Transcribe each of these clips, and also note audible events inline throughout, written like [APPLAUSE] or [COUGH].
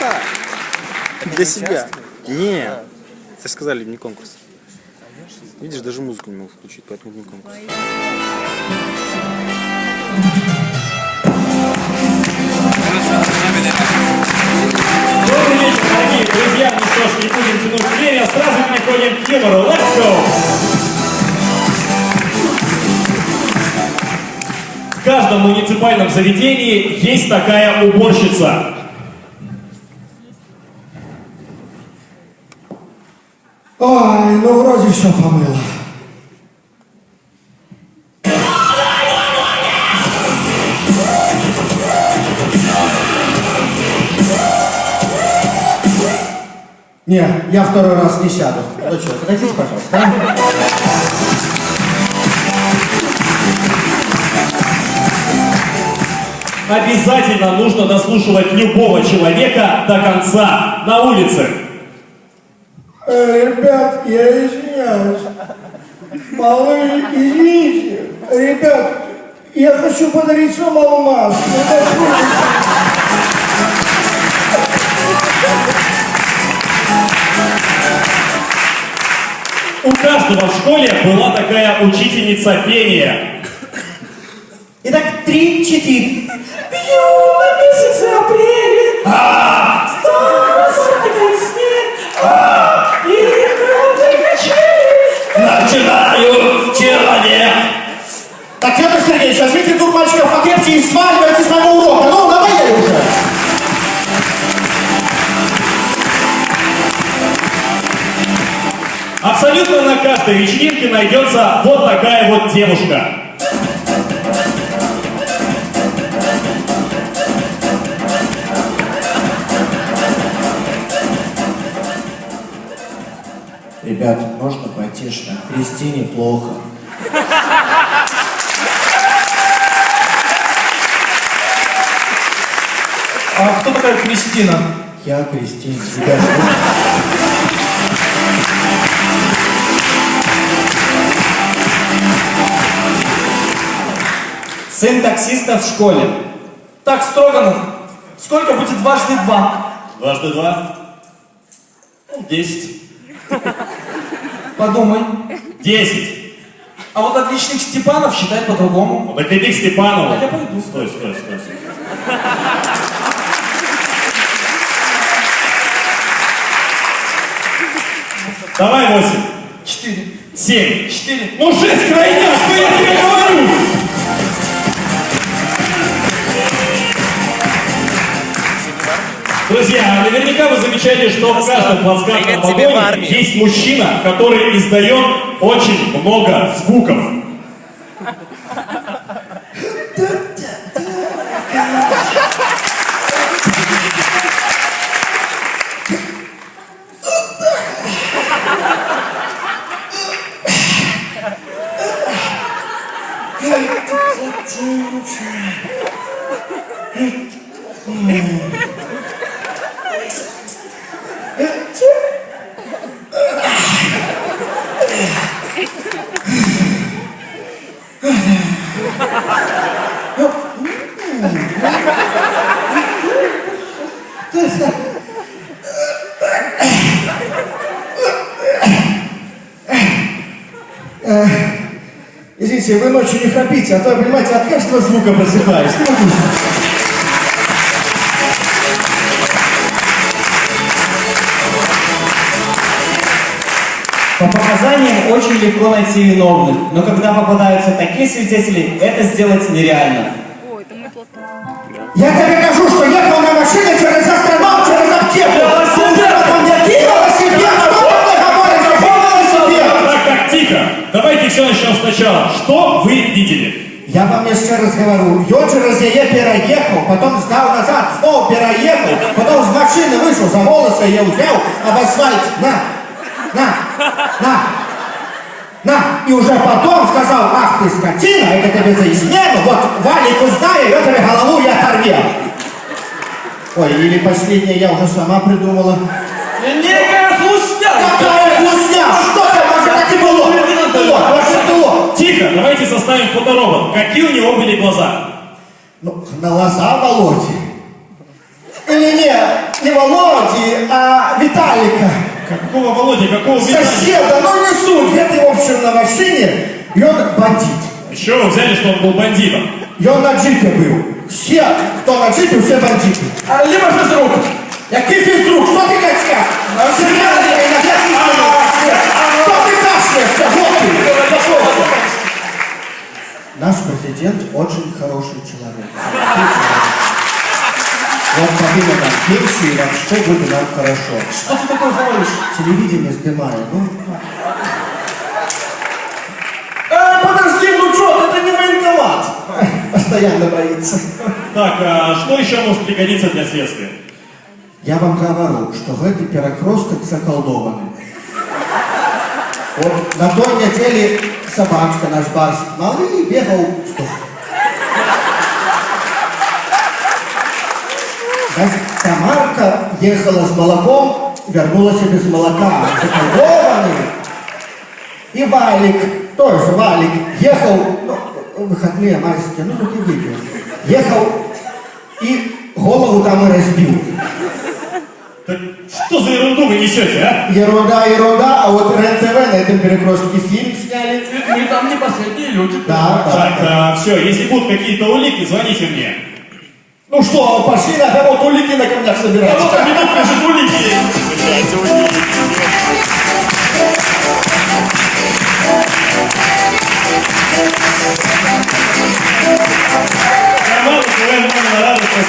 Да. Для себя. Не. Ты же сказали, не конкурс. Видишь, даже музыку не могу включить, поэтому не конкурс. Добрый вечер, дорогие друзья. Ну что ж, не будем тянуть время, сразу переходим к юмору. Let's go! В каждом муниципальном заведении есть такая уборщица. Ой, ну вроде все помыло. Не, я второй раз не сяду. Ну что, подойдите, пожалуйста. а? Обязательно нужно дослушивать любого человека до конца на улице. Э, ребят, я извиняюсь. Малыш, извините. Ребят, я хочу подарить вам алмаз. У каждого в школе была такая учительница пения. Итак, три, четыре. Покрепче и сваливайте с моего урока. Ну, надоели уже. Абсолютно на каждой вечеринке найдется вот такая вот девушка. Ребят, можно потише? Кристине плохо. А кто такая Кристина? Я Кристина. Сын таксиста в школе. Так, Строганов, сколько будет дважды два? Дважды два. Десять. Подумай. Десять. А вот отличник Степанов считает по-другому. Так иди к Степанову. А я пойду. Стой, стой, стой, стой. Давай восемь. Четыре. Семь. Четыре. Ну шесть крайня, что я тебе говорю? Друзья, наверняка вы замечали, что в каждом плацкартном вагоне есть мужчина, который издает очень много звуков. Uh... [LAUGHS] [LAUGHS] [LAUGHS] Извините, вы ночью не храпите, а то, понимаете, от каждого звука просыпаюсь. Не могу. По показаниям очень легко найти виновных, но когда попадаются такие свидетели, это сделать нереально. Ой, это мой платок. Я тебе кажу, что ехал на машине через Что вы видели? Я вам еще раз говорю, я через ее переехал, потом сдал назад, снова переехал, потом с машины вышел, за волосы ее взял, об асфальт, на, на, на, на, и уже потом сказал, ах ты скотина, это тебе за измену, вот Валик узнаю, я тебе голову я оторвем. Ой, или последнее я уже сама придумала. Тихо, давайте составим фоторобот. Какие у него были глаза? Ну, на глаза Володи. Или не, не Володи, а Виталика. Какого Володя, какого Виталия? Соседа, ну не суть. Это, в общем, на машине, и он бандит. Чего вы взяли, что он был бандитом? И он на джипе был. Все, кто на джипе, все бандиты. А, либо физрук. Який физрук? Что ты качка? Серьезно, на всякий Наш президент очень хороший человек. Вот помимо нам пенсии, нам что будет нам хорошо. Что ты такое говоришь? Телевидение снимаю, ну. Э, подожди, ну что, это не военкомат. Постоянно боится. Так, а что еще может пригодиться для следствия? Я вам говорю, что гэты перекросток заколдованы. Вот на той неделе собачка наш барс малый бегал сдох. Значит, Тамарка ехала с молоком, вернулась без молока. Заколдованный. И Валик, тоже Валик, ехал, ну, выходные майские, ну, тут и выпил. Ехал и голову там и разбил. Так что за ерунду вы несете, а? Ерунда, ерунда, а вот РЕН-ТВ на этом перекрестке фильм сняли. Мы там не последние люди. Да, да. Так, все, если будут какие-то улики, звоните мне. Ну что, пошли на вот улики на камнях собирать. А вот так минут лежит улики.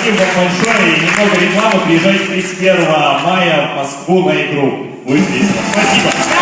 Спасибо большое. И немного рекламы. Приезжайте 31 мая в Москву на игру. Будет весело. Спасибо.